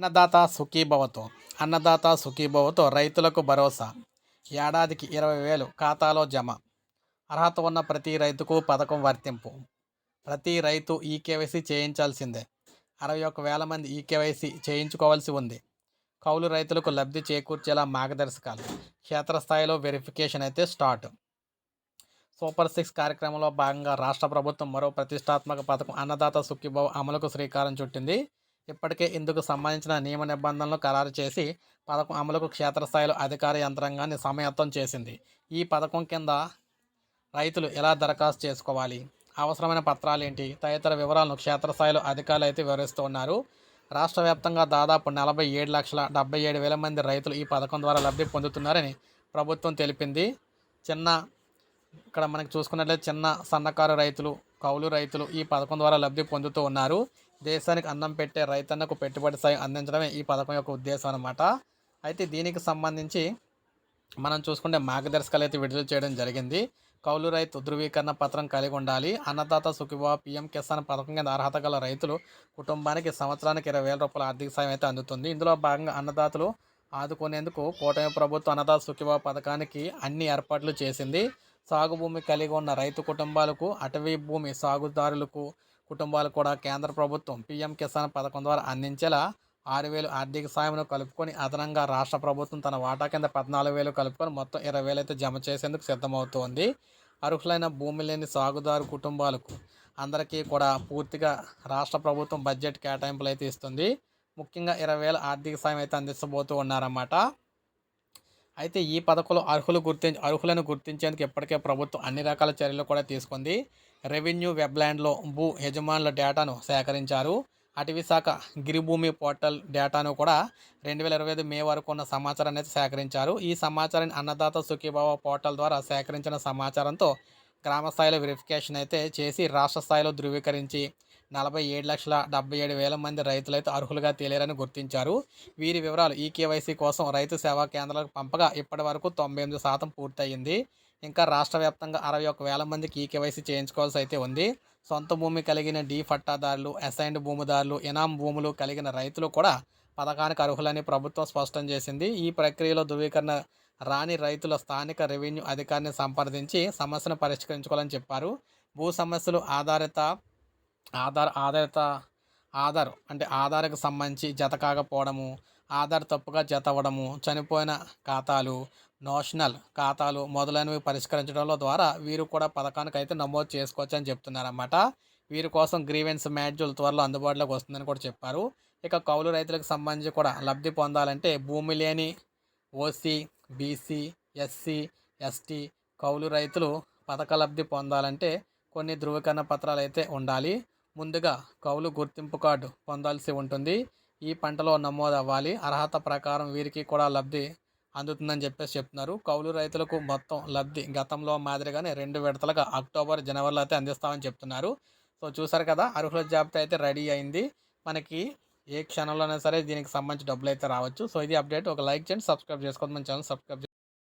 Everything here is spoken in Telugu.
అన్నదాత సుఖీభవతో అన్నదాత సుఖీభవతో రైతులకు భరోసా. ఏడాదికి ఇరవై వేలు ఖాతాలో జమ. అర్హత ఉన్న ప్రతి రైతుకు పథకం వర్తింపు. ప్రతి రైతు ఈ కేవైసీ చేయించాల్సిందే. అరవై ఒక్క వేల మంది ఈ కేవైసీ చేయించుకోవాల్సి ఉంది. కౌలు రైతులకు లబ్ధి చేకూర్చేలా మార్గదర్శకాలు. క్షేత్రస్థాయిలో వెరిఫికేషన్ అయితే స్టార్ట్. సూపర్ సిక్స్ కార్యక్రమంలో భాగంగా రాష్ట్ర ప్రభుత్వం మరో ప్రతిష్టాత్మక పథకం అన్నదాత సుఖీభావ్ అమలుకు శ్రీకారం చుట్టింది. ఇప్పటికే ఇందుకు సంబంధించిన నియమ నిబంధనలు ఖరారు చేసి పథకం అమలుకు క్షేత్రస్థాయిలో అధికార యంత్రాంగాన్ని సమయత్తం చేసింది. ఈ పథకం కింద రైతులు ఎలా దరఖాస్తు చేసుకోవాలి? అవసరమైన పత్రాలు ఏంటి తదితర వివరాలను క్షేత్రస్థాయిలో అధికారులు అయితే వివరిస్తూ ఉన్నారు. రాష్ట్ర వ్యాప్తంగా దాదాపు నలభై ఏడు లక్షల డెబ్బై ఏడు వేల మంది రైతులు ఈ పథకం ద్వారా లబ్ధి పొందుతున్నారని ప్రభుత్వం తెలిపింది. చిన్న ఇక్కడ మనకి చూసుకున్నట్లయితే చిన్న సన్నకారు రైతులు కౌలు రైతులు ఈ పథకం ద్వారా లబ్ధి పొందుతూ ఉన్నారు. దేశానికి అన్నం పెట్టే రైతన్నకు పెట్టుబడి సాయం అందించడమే ఈ పథకం యొక్క ఉద్దేశం అనమాట అయితే దీనికి సంబంధించి మనం చూసుకుంటే మార్గదర్శకాలు అయితే విడుదల చేయడం జరిగింది. కౌలు రైతు ధృవీకరణ పత్రం కలిగి ఉండాలి. అన్నదాత సుఖివా పిఎం కిసాన్ పథకం కింద అర్హత గల రైతులు కుటుంబానికి సంవత్సరానికి ఇరవై వేల రూపాయల ఆర్థిక సాయం అయితే అందుతుంది. ఇందులో భాగంగా అన్నదాతలు ఆదుకునేందుకు కూటమి ప్రభుత్వం అన్నదాత సుఖివా పథకానికి అన్ని ఏర్పాట్లు చేసింది. సాగు భూమి కలిగి ఉన్న రైతు కుటుంబాలకు అటవీ భూమి సాగుదారులకు కుటుంబాలు కూడా కేంద్ర ప్రభుత్వం పీఎం కిసాన్ పథకం ద్వారా అందించేలా ఆరు వేలు ఆర్థిక సాయంను కలుపుకొని అదనంగా రాష్ట్ర ప్రభుత్వం తన వాటా కింద పద్నాలుగు వేలు కలుపుకొని మొత్తం ఇరవై వేలు అయితే జమ చేసేందుకు సిద్ధమవుతోంది. అర్హులైన భూమి లేని సాగుదారు కుటుంబాలకు అందరికీ కూడా పూర్తిగా రాష్ట్ర ప్రభుత్వం బడ్జెట్ కేటాయింపులు అయితే ఇస్తుంది. ముఖ్యంగా ఇరవై వేల ఆర్థిక సాయం అయితే అందించబోతూ ఉన్నారన్నమాట. అయితే ఈ పథకంలో అర్హులు గుర్తించి అర్హులను గుర్తించేందుకు ఇప్పటికే ప్రభుత్వం అన్ని రకాల చర్యలు కూడా తీసుకుంది. రెవెన్యూ వెబ్లాండ్లో భూ యజమానుల డేటాను సేకరించారు. అటవీ శాఖ గిరిభూమి పోర్టల్ డేటాను కూడా రెండు వేల ఇరవై ఐదు మే వరకు ఉన్న సమాచారాన్ని అయితే సేకరించారు. ఈ సమాచారాన్ని అన్నదాత సుఖీభావ పోర్టల్ ద్వారా సేకరించిన సమాచారంతో గ్రామ స్థాయిలో వెరిఫికేషన్ అయితే చేసి రాష్ట్ర స్థాయిలో ధృవీకరించి నలభై ఏడు లక్షల డెబ్బై ఏడు వేల మంది రైతులైతే అర్హులుగా తేలేరని గుర్తించారు. వీరి వివరాలు ఈ కేవైసీ కోసం రైతు సేవా కేంద్రాలకు పంపగా ఇప్పటి వరకు తొంభై ఎనిమిది శాతం పూర్తయింది. ఇంకా రాష్ట్ర వ్యాప్తంగా అరవై ఒక వేల మందికి ఈ కేవైసీ చేయించుకోవాల్సి అయితే ఉంది. సొంత భూమి కలిగిన డీ పట్టాదారులు అసైన్డ్ భూమిదారులు ఇనాం భూములు కలిగిన రైతులు కూడా పథకానికి అర్హులని ప్రభుత్వం స్పష్టం చేసింది. ఈ ప్రక్రియలో ధృవీకరణ రాని రైతుల స్థానిక రెవెన్యూ అధికారిని సంప్రదించి సమస్యను పరిష్కరించుకోవాలని చెప్పారు. భూ సమస్యలు ఆధారిత ఆధార్ ఆధారిత ఆధార్ అంటే ఆధార్కు సంబంధించి జత కాకపోవడము ఆధార్ తప్పుగా జత అవ్వడము చనిపోయిన ఖాతాలు నోషనల్ ఖాతాలు మొదలైనవి పరిష్కరించడంలో ద్వారా వీరు కూడా పథకానికి అయితే నమోదు చేసుకోవచ్చు అని చెప్తున్నారన్నమాట. వీరి కోసం గ్రీవెన్స్ మ్యాడ్యూల్ త్వరలో అందుబాటులోకి వస్తుందని కూడా చెప్పారు. ఇక కౌలు రైతులకు సంబంధించి కూడా లబ్ధి పొందాలంటే భూమి లేని ఓసీ బీసీ ఎస్సీ ఎస్టీ కౌలు రైతులు పథక లబ్ధి పొందాలంటే కొన్ని ధృవీకరణ పత్రాలు అయితే ఉండాలి. ముందుగా కౌలు గుర్తింపు కార్డు పొందాల్సి ఉంటుంది. ఈ పంటలో నమోదు అవ్వాలి. అర్హత ప్రకారం వీరికి కూడా లబ్ధి అందుతుందని చెప్పేసి చెప్తున్నారు. కౌలు రైతులకు మొత్తం లబ్ధి గతంలో మాదిరిగానే రెండు విడతలుగా అక్టోబర్ జనవరిలో అయితే అందిస్తామని చెప్తున్నారు. సో చూసారు కదా అర్హుల జాబితా అయితే రెడీ అయింది. మనకి ఏ క్షణంలోనే సరే దీనికి సంబంధించి డబ్బులు అయితే రావచ్చు. సో ఇది అప్డేట్. ఒక లైక్ చేయండి సబ్స్క్రైబ్ చేసుకోండి. మన ఛానల్ సబ్స్క్రైబ్